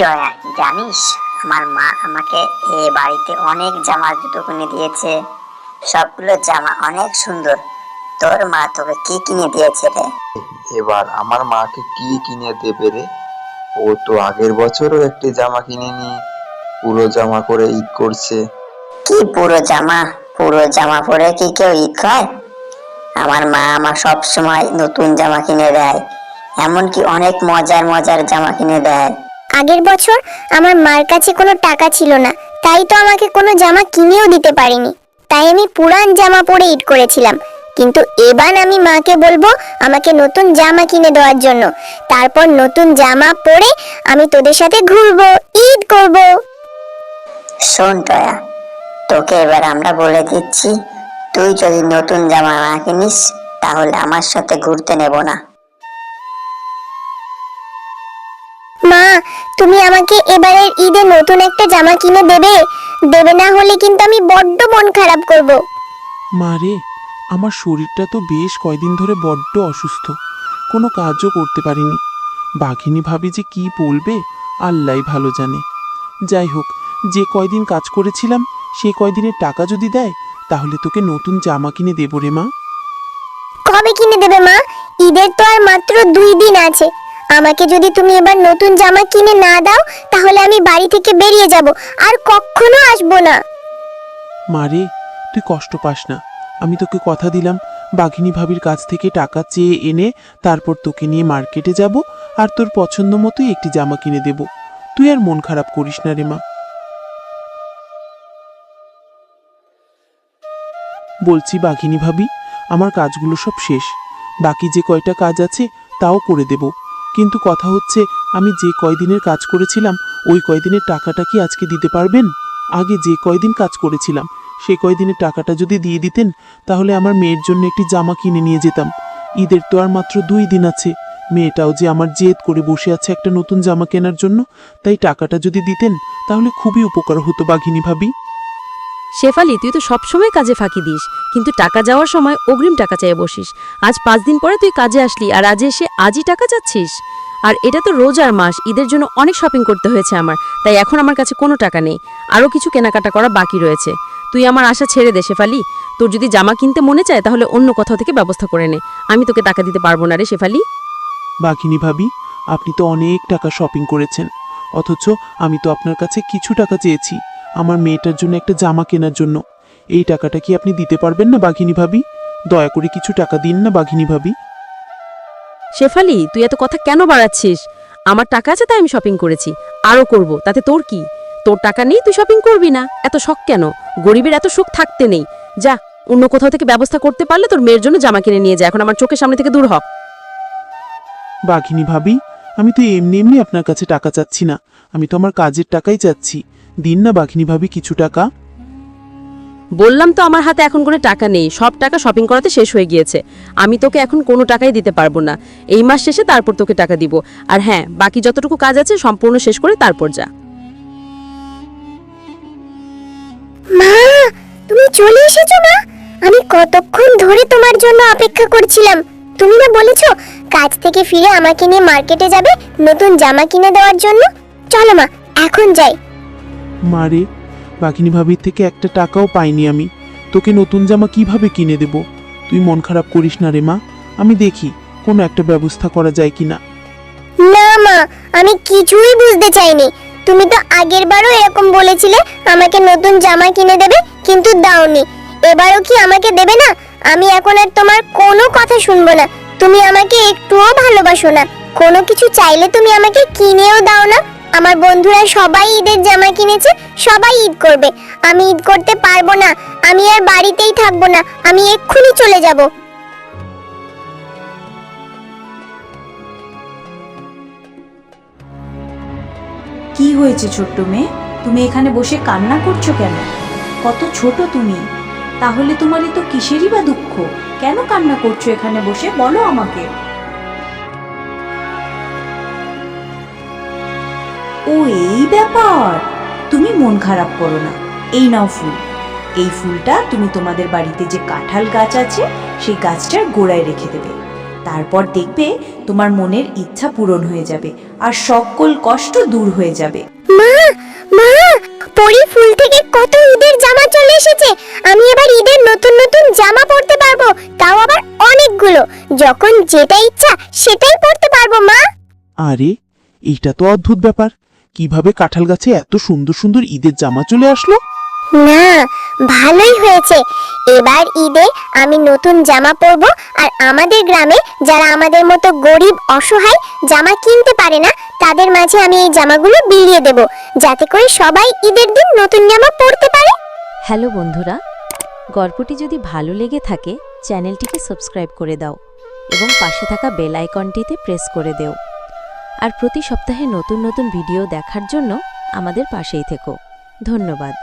জয়া জানিস আমার মা আমাকে এ বাড়িতে অনেক জামা জুতো কিনে দিয়েছে। সবগুলো জামা অনেক সুন্দর। তোর মা তোকে কি কিনে দিয়েছে রে? এবার আমার মাকে কি কিনে দেবে রে? ও তো আগের বছরও একটি জামা কিনে নিয়ে পুরো জামা করে ঈদ করছে। কি পুরো জামা? পুরো জামা পরে কি কেউ ঈদ খায়? আমার মা আমার সব সময় নতুন জামা কিনে দেয়। এমনকি অনেক মজার মজার জামা কিনে দেয়। আগের বছর আমার মার কাছে কোনো টাকা ছিল না তাই তো আমাকে কোনো জামা কিনেও দিতে পারিনি। তাই আমি পুরান জামা পরে ঈদ করেছিলাম। কিন্তু এবার আমি মাকে বলব আমাকে নতুন জামা কিনে দেওয়ার জন্য। তারপর নতুন জামা পরে আমি তোদের সাথে ঘুরবো ঈদ করব। শোন টয়া তোকে এবার আমরা বলে দিচ্ছি তুই যদি নতুন জামা না কিনিস তাহলে আমার সাথে ঘুরতে নেব না। তুমি আমাকে এবারের ঈদে নতুন একটা জামা কিনে দেবে? দেবে না হলে কিন্তু আমি বড্ড মন খারাপ করব। মারে আমার শরীরটা তো বেশ কয়দিন ধরে বড্ড অসুস্থ। কোনো কাজও করতে পারিনি। বাঘিনী ভাবি যে কি বলবে আল্লাহ ভালো জানে। যাই হোক যে কয়দিন কাজ করেছিলাম সেই কয়দিনের টাকা যদি দেয় তাহলে তোকে নতুন জামা কিনে দেবো রে মা। কবে কিনে দেবে মা? ঈদের তো আর মাত্র দুই দিন আছে। আমাকে যদি তুমি এবার নতুন জামা কিনে না দাও, তাহলে আমি বাড়ি থেকে বেরিয়ে যাব, আর কখনো আসব না। মারে তুই কষ্ট পাস না। আমি তোকে কথা দিলাম, বাঘিনী ভাবির কাছ থেকে টাকা চেয়ে এনে তারপর তোকে নিয়ে মার্কেটে যাব, আর তোর পছন্দ মতোই একটি জামা কিনে দেব। তুই আর মন খারাপ করিস না রে মা। বলছি বাঘিনী ভাবি, আমার কাজগুলো সব শেষ। বাকি যে কয়টা কাজ আছে, তাও করে দেব। কিন্তু কথা হচ্ছে, আমি যে কয়দিনের কাজ করেছিলাম, ওই কয়দিনের টাকাটা কি আজকে দিতে পারবেন? আগে যে কয়দিন কাজ করেছিলাম সেই কয়দিনের টাকাটা যদি দিয়ে দিতেন, তাহলে আমার মেয়ের জন্য একটি জামা কিনে নিয়ে যেতাম। ঈদের তো আর মাত্র দুই দিন আছে। মেয়েটাও যে আমার জেদ করে বসে আছে একটা নতুন জামা কেনার জন্য, তাই টাকাটা যদি দিতেন, তাহলে খুবই উপকার হতো বাঘিনী ভাবি। শেফালি, তুই তো সবসময় কাজে ফাঁকি দিস। কিন্তু টাকা যাওয়ার সময় অগ্রিম টাকা চেয়ে বসিস। আজ পাঁচ দিন পরে তুই কাজে আসলি আর আজ এসে আজই টাকা চাচ্ছিস? আর এটা তো রোজার মাস, ঈদের জন্য অনেক শপিং করতে হয়েছে আমার, তাই এখন আমার কাছে কোনো টাকা নেই। আরও কিছু কেনাকাটা করা বাকি রয়েছে। তুই আমার আশা ছেড়ে দে শেফালি। তোর যদি জামা কিনতে মনে চায় তাহলে অন্য কোথাও থেকে ব্যবস্থা করে নে। আমি তোকে টাকা দিতে পারব না রে শেফালি। বাঘিনী ভাবি, আপনি তো অনেক টাকা শপিং করেছেন। অথচ আমি তো আপনার কাছে কিছু টাকা চেয়েছি। আমার মেয়েটার জন্য একটা জামা কেনার জন্য। এই টাকাটা কি আপনি দিতে পারবেন না বাঘিনী ভাবি? দয়া করে কিছু টাকা দিন না বাঘিনী ভাবি। শেফালি তুই এত কথা কেন বাড়াচ্ছিস? আমার টাকা আছে তাই আমি শপিং করেছি। আরও করব তাতে তোর কি? তোর টাকা নেই তুই শপিং করবি না। এত শখ কেন? গরিবের এত সুখ থাকতে নেই। যা অন্য কোথাও থেকে ব্যবস্থা করতে পারলে তোর মেয়ের জন্য জামা কিনে নিয়ে যা। এখন আমার চোখের সামনে থেকে দূর হ। বাঘিনী ভাবি আমি তো এমনি এমনি আপনার কাছে টাকা চাচ্ছি না। আমি তো আমার কাজের টাকাই চাচ্ছি। দিন না বাঘিনী ভাবি কিছু টাকা? বললাম তো আমার হাতে এখন কোনো টাকা নেই সব টাকা শপিং করাতে শেষ হয়ে গিয়েছে। আমি তোকে এখন কোনো টাকাই দিতে পারব না। এই মাস শেষে তারপর তোকে টাকা দিব। আর হ্যাঁ বাকি যতটুকু কাজ আছে সম্পূর্ণ শেষ করে তারপর যা। মা তুমি চলে এসেছ না আমি কতক্ষণ ধরে তোমার জন্য অপেক্ষা করছিলাম। তুমি না বলেছ কাজ থেকে ফিরে আমাকে নিয়ে মার্কেটে যাবে নতুন জামা কিনে দেওয়ার জন্য? চলো মা এখন যাই। মারে বাঘিনী ভাবির থেকে একটা টাকাও পাইনি আমি। তোকে নতুন জামা কীভাবে কিনে দেব? তুই মন খারাপ করিস না রে মা, আমি দেখি কোনো একটা ব্যবস্থা করা যায় কিনা। না মা, আমি কিছুই বুঝতে চাইনি। তুমি তো আগের বারও এরকম বলেছিলে, আমাকে নতুন জামা কিনে দেবে, কিন্তু দাওনি। এবারও কি আমাকে দেবে না? আমি এখন আর তোমার কোনো কথা শুনব না। তুমি আমাকে একটুও ভালোবাসো না। কোনো কিছু চাইলে তুমি আমাকে কিনেও দাও না। আমার বন্ধুরা সবাই ঈদের জামা কিনেছে, সবাই ঈদ করবে। আমি ঈদ করতে পারব না, আমি আর বাড়িতেই থাকব না, আমি এক্ষুনি চলে যাব। কি হয়েছে ছোট্ট মেয়ে? তুমি এখানে বসে কান্না করছ কেন? কত ছোট তুমি। তাহলে তোমার এ তো কিসেরই বা দুঃখ? কেন কান্না করছ এখানে বসে? বলো আমাকে। ও এই ব্যাপার। তুমি মন খারাপ করো না। এই নাও ফুল। এই ফুলটা তুমি তোমাদের বাড়িতে যে কাঁঠাল গাছ আছে সেই গাছটার গোড়ায় রেখে দেবে। তারপর দেখবে তোমার মনের ইচ্ছা পূরণ হয়ে যাবে আর সকল কষ্ট দূর হয়ে যাবে। মা! মা! পরি ফুল থেকে কত ঈদের জামা চলে এসেছে। আমি এবার ঈদের নতুন নতুন জামা পরতে পারব। তাও আবার অনেকগুলো। যখন যেটা ইচ্ছা সেটাই পরতে পারব মা। আরে এইটা তো অদ্ভুত ব্যাপার। কীভাবে কাঁঠাল গাছে এত সুন্দর সুন্দর ঈদের জামা চলে আসলো? না ভালোই হয়েছে। এবার ঈদে আমি নতুন জামা পরবো আর আমাদের গ্রামে যারা আমাদের মতো গরিব অসহায় জামা কিনতে পারে না তাদের মাঝে আমি এই জামাগুলো বিলিয়ে দেব। যাতে করে সবাই ঈদের দিন নতুন জামা পরতে পারে। হ্যালো বন্ধুরা গল্পটি যদি ভালো লেগে থাকে চ্যানেলটিকে সাবস্ক্রাইব করে দাও এবং পাশে থাকা বেল আইকনটিতে প্রেস করে দেও। আর প্রতি সপ্তাহে নতুন নতুন ভিডিও দেখার জন্য আমাদের পাশেই থেকো। ধন্যবাদ।